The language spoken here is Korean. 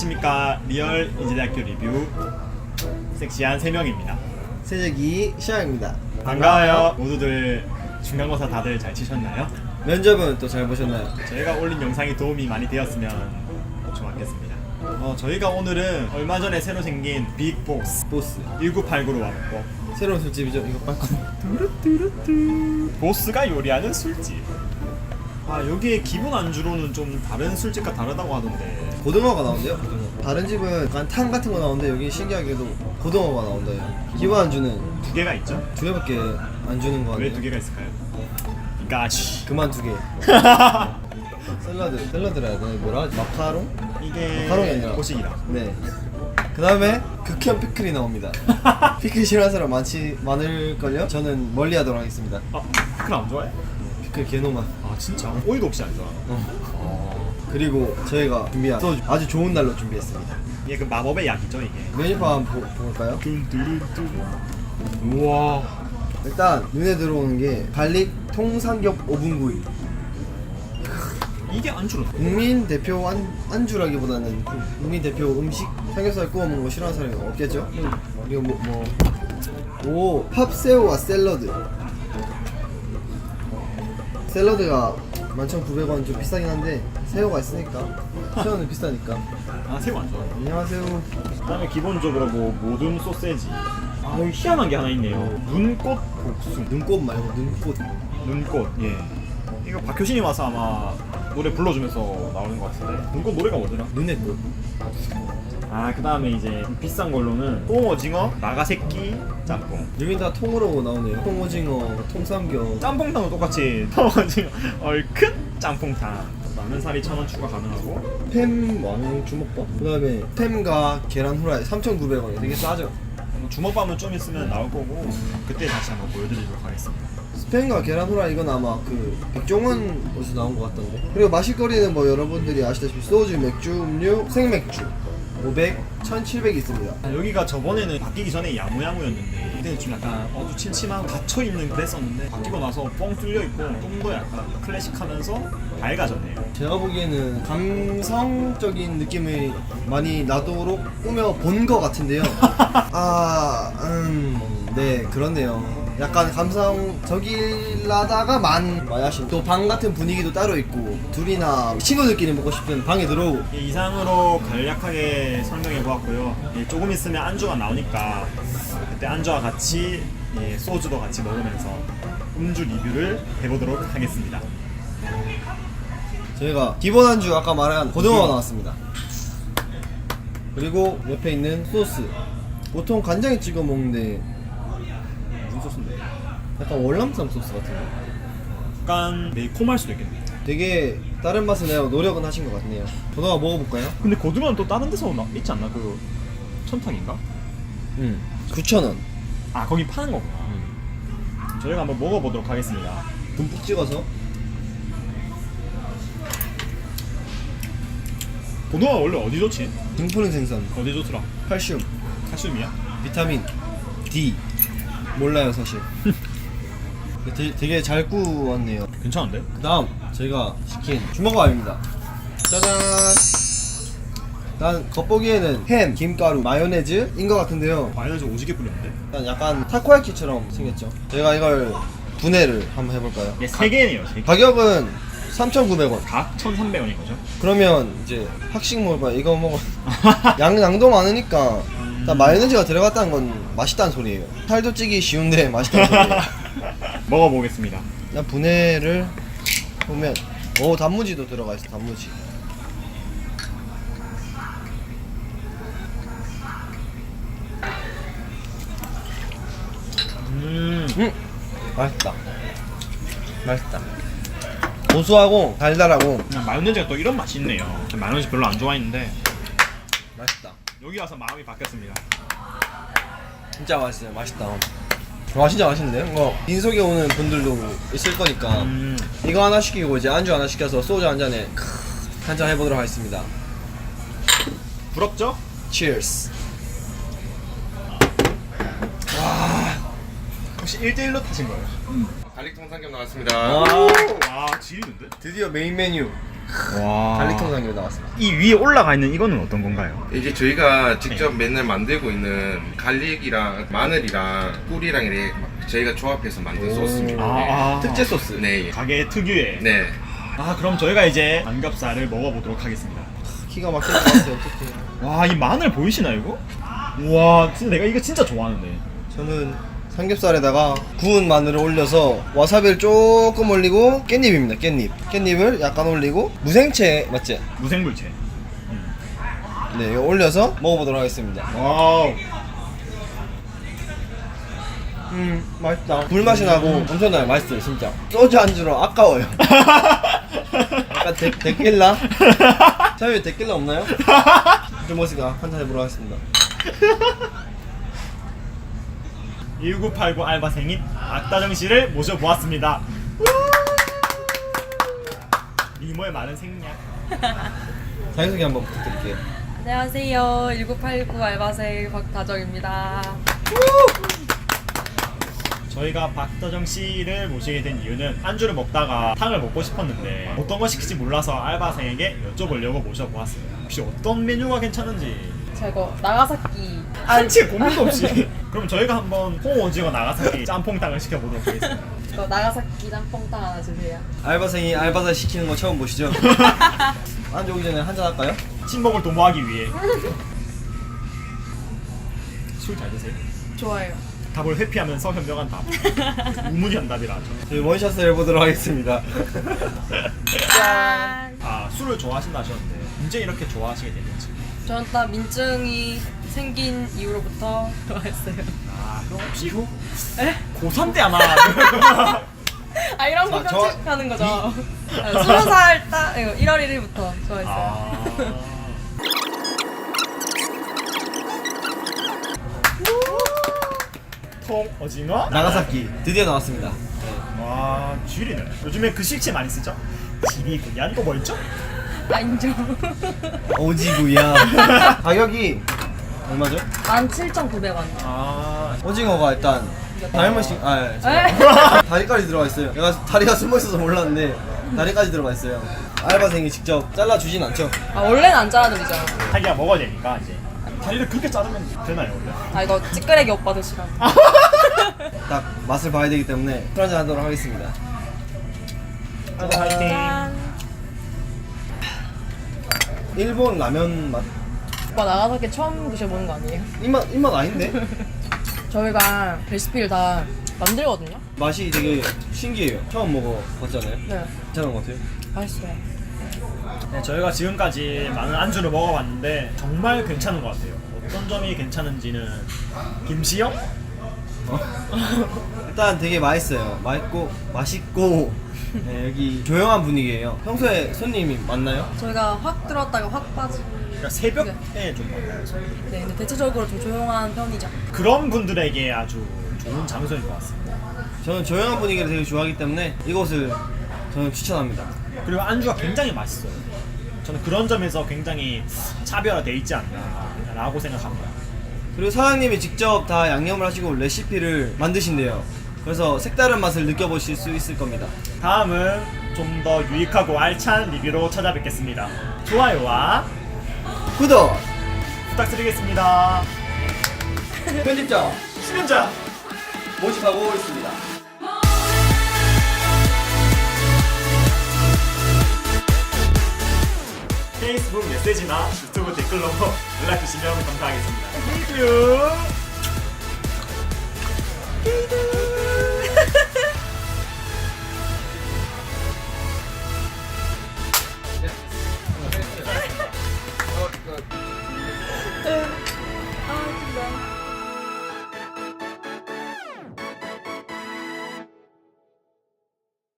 안녕하십니까 리얼 인제대학교 리뷰 섹시한 3명입니다 세제기 시아입니다. 반가워요 모두들 중간고사 다들 잘 치셨나요? 면접은 또 잘 보셨나요? 저희가 올린 영상이 도움이 많이 되었으면 좋았겠습니다 어, 저희가 오늘은 얼마 전에 새로 생긴 빅보스 보스. 1989로 왔고 새로운 술집이죠. 이거 빨고. 보스가 요리하는 술집 아 여기에 기본 안주로는 좀 다른 술집과 다르다고 하던데 고등어가 나온대요. 고등어. 다른 집은 약간 탕 같은 거 나오는데 여기 신기하게도 고등어가 나온대요. 기본 안주는 두 개가 있죠? 두 개밖에 안 주는 거왜 같아요. 두 개가 있을까요? 가시 그만 두 개. 샐러드. 샐러드라 해야 되나? 뭐라 하지? 마카롱? 이게 마카롱이 아니라. 고식이다 네. 그 다음에 극혐 피클이 나옵니다. 피클 싫어하는 사람 많지 많을걸요? 저는 멀리 하도록 하겠습니다. 아 피클 안 좋아해? 피클 개노만. 아 진짜? 오이도 혹시 안 좋아? 어. 그리고 저희가 준비한 소주 아주 좋은 날로 준비했습니다. 이게 그 마법의 약이죠 이게 메뉴판 보- 볼까요? 우와 일단 눈에 들어오는 게 갈릭 통삼겹 오븐구이. 이게 안주로 국민 대표 안, 안주라기보다는 국민 대표 음식 삼겹살 구워 먹는 거 싫어하는 사람이 없겠죠? 이거 뭐, 뭐. 오, 팝새우와 샐러드. 샐러드가 11,900원 좀 비싸긴 한데 새우가 있으니까 새우는 비싸니까. 아 새우 안 좋아 안녕하세요. 그다음에 기본적으로 뭐 모듬 소세지. 아 여기 희한한 게 하나 있네요. 눈꽃 복숭 눈꽃 말고 눈꽃. 눈꽃 예. 이거 박효신이 와서 아마 노래 불러주면서 나오는 것 같은데. 눈꽃 노래가 뭐더라? 눈의 꽃 아 그 다음에 이제 좀 비싼 걸로는 똥오징어? 나가새끼 짬뽕. 여긴 다 통으로 나오네요. 통오징어 통삼겹. 짬뽕탕도 똑같이 똥오징어 얼큰 짬뽕탕. 라면사리 천원 추가 가능하고. 팸 왕 주먹밥? 그 다음에 팸과 계란 후라이 3,900원이 되게 싸죠? 뭐 주먹밥은 좀 있으면 나올 거고 그때 다시 한번 보여드리도록 하겠습니다. 스팸과 계란 후라이 이건 아마 그 백종원 어디서 나온 것 같던데? 그리고 마실 거리는 뭐 여러분들이 아시다시피 소주, 맥주, 음료, 생맥주 500, 1700 있습니다. 아, 여기가 저번에는 바뀌기 전에 야무야무였는데 그때는 좀 약간 어두침침하고 닫혀있는 그랬었는데 바뀌고 나서 뻥 뚫려있고 좀 더 약간 클래식하면서 밝아졌네요. 제가 보기에는 감성적인 느낌을 많이 나도록 꾸며 본 것 같은데요. 아... 음... 네 그렇네요 약간 감성적이라다가 만 마야신. 또 방 같은 분위기도 따로 있고 둘이나 친구들끼리 먹고 싶은 방에 들어오고. 이 이상으로 간략하게 설명해 보았고요. 예, 조금 있으면 안주가 나오니까 그때 안주와 같이 예, 소주도 같이 먹으면서 음주 리뷰를 해보도록 하겠습니다. 저희가 기본 안주 아까 말한 고등어가 나왔습니다. 그리고 옆에 있는 소스. 보통 간장에 찍어 먹는데 소스인데? 약간 월남쌈 소스 같은데. 약간 매콤할 수도 있겠네 되게 다른 맛을 내고 노력은 하신 것 같네요. 고등어 먹어볼까요? 근데 고등어는 또 다른 데서 나, 있지 않나? 그 천탕인가? 응. 9,000원. 아 거기 파는 거구나 저희가 한번 먹어보도록 하겠습니다 듬뿍 찍어서. 고등어가 원래 어디 좋지? 등푸른 생선. 어디 좋더라? 칼슘. 칼슘이야? 비타민. D. 몰라요 사실. 되게, 되게 잘 구웠네요. 괜찮은데? 그 다음 저희가 시킨 주먹밥입니다 짜잔 난 겉보기에는 햄, 김가루, 마요네즈인 것 같은데요 마요네즈 오지게 뿌렸는데? 일단 약간 타코야키처럼 생겼죠 제가 이걸 분해를 한번 해볼까요? 네, 세 개네요 세 개. 가격은 3,900원 각 1,300원인 거죠? 그러면 이제 학식 먹을까 이거 먹어 양, 양도 많으니까 일단 마요네즈가 들어갔다는 건 맛있다는 소리예요. 살도 찌기 쉬운데 맛있다는 소리예요. 먹어보겠습니다. 그냥 분해를 보면 오 단무지도 들어가 있어 단무지. 음. 음 맛있다. 맛있다. 고소하고 달달하고. 그냥 마요네즈가 또 이런 맛이 있네요. 마요네즈 별로 안 좋아했는데 여기 와서 마음이 바뀌었습니다. 진짜 맛있어요. 맛있다. 와 진짜 맛있는데요? 이거 빈속에 오는 분들도 있을 거니까 음. 이거 하나 시키고 이제 안주 하나 시켜서 소주 한 잔에 한잔 해보도록 하겠습니다. 부럽죠? Cheers. 혹시 1대1로 타신 거예요? 갈릭 통삼겹 나왔습니다. 와. 와 지리는데? 드디어 메인 메뉴 와. 갈릭통 삼겹 나왔습니다. 이 위에 올라가 있는 이거는 어떤 건가요? 이제 저희가 직접 맨날 만들고 있는 갈릭이랑 마늘이랑 꿀이랑 이렇게 막 저희가 조합해서 만든 오. 소스입니다. 아, 네. 아. 특제 소스. 네. 예. 가게 특유의. 네. 아 그럼 저희가 이제 삼겹살을 먹어보도록 하겠습니다. 기가 막힐 것 같아요. 어떡해. 와이 마늘 보이시나 이거? 와 진짜 내가 이거 진짜 좋아하는데. 저는 삼겹살에다가 구운 마늘을 올려서 와사비를 조금 올리고 깻잎입니다. 깻잎. 깻잎을 약간 올리고 무생채 맞지? 무생물체. 네, 이거 올려서 먹어보도록 하겠습니다. 와우. 음, 맛있다. 불맛이 나고 엄청나요. 맛있어요, 진짜. 소주 안주로 아까워요. 약간 데, 데킬라? 사장님 데킬라 없나요? 좀 멋있가 한잔 해보도록 하겠습니다. 1989 알바생인 악다정 씨를 모셔보았습니다. 미모의 많은 생략. 자기소개 한번 부탁드릴게요. 안녕하세요. 1989 알바생 박다정입니다. 저희가 박다정 씨를 모시게 된 이유는 안주를 먹다가 탕을 먹고 싶었는데 어떤 거 시킬지 몰라서 알바생에게 여쭤보려고 모셔보았어요. 혹시 어떤 메뉴가 괜찮은지 제가 나가사키 한치 고민도 없이 그럼 저희가 한번 홍오징어 나가사키 짬뽕탕을 시켜보도록 하겠습니다. 저 나가사키 짬뽕탕 하나 주세요. 알바생이 알바생 시키는 거 처음 보시죠? 안주 오기 전에 한잔 할까요? 친목을 도모하기 위해 술 잘 드세요? 좋아요. 답을 회피하면서 현명한 답 우문현 답이라 저희 원샷을 해보도록 하겠습니다. 짠. 아 술을 좋아하신다 하셨는데 언제 이렇게 좋아하시게 됐는지 저는 딱 민증이 생긴 이후로부터 좋아했어요. 아 그럼 혹시 후 에? 고3 때 아마 아 이런 거 자, 저- 편집하는 거죠. 스무 살딱 1월 1일부터 좋아했어요. 아 통 오징어? 나가사키 드디어 나왔습니다. 와 쥐리네 요즘에 그 실체 많이 쓰죠? 지리구얀 또 뭐였죠? 아 인정. 오지구야. 가격이 얼마죠? 17,900원. 아 오징어가 일단 다이머신 아 예. 다리까지 들어가 있어요. 내가 다리가 숨어 있어서 몰랐는데 다리까지 들어가 있어요. 알바생이 직접 잘라 주진 않죠. 아 원래는 안 잘라드리죠. 자기가 먹어야 되니까 이제 다리를 그렇게 자르면 되나요 원래? 아 이거 찌끄레기 오빠 드시라고. 딱 맛을 봐야 되기 때문에 술 한잔 하도록 하겠습니다. 파이팅 짠. 일본 라면 맛 오빠 나가사키 처음 드셔보는 거 아니에요? 입맛 입맛 아닌데 저희가 레시피를 다 만들거든요. 맛이 되게 신기해요. 처음 먹어봤잖아요. 네, 괜찮은 것 같아요. 맛있어요. 네, 저희가 지금까지 많은 안주를 먹어봤는데 정말 괜찮은 것 같아요 어떤 점이 괜찮은지는 김시영? 일단 되게 맛있어요. 맛있고 맛있고 네, 여기 조용한 분위기예요. 평소에 손님이 많나요? 저희가 확 들어왔다가 확 빠지고. 그러니까 새벽에 좀 만나요 네, 근데 대체적으로 좀 조용한 편이죠. 그런 분들에게 아주 좋은 장소인 것 같습니다 저는 조용한 분위기를 되게 좋아하기 때문에 이곳을 저는 추천합니다. 그리고 안주가 굉장히 맛있어요 저는 그런 점에서 굉장히 차별화돼 있지 않나 라고 생각합니다 그리고 사장님이 직접 다 양념을 하시고 레시피를 만드신대요. 그래서 색다른 맛을 느껴보실 수 있을 겁니다. 다음은 좀 더 유익하고 알찬 리뷰로 찾아뵙겠습니다 좋아요와 구독! 부탁드리겠습니다 편집자 수면자 모집하고 있습니다. 페이스북 메시지나 유튜브 댓글로 연락 주시면 감사하겠습니다. 땡큐.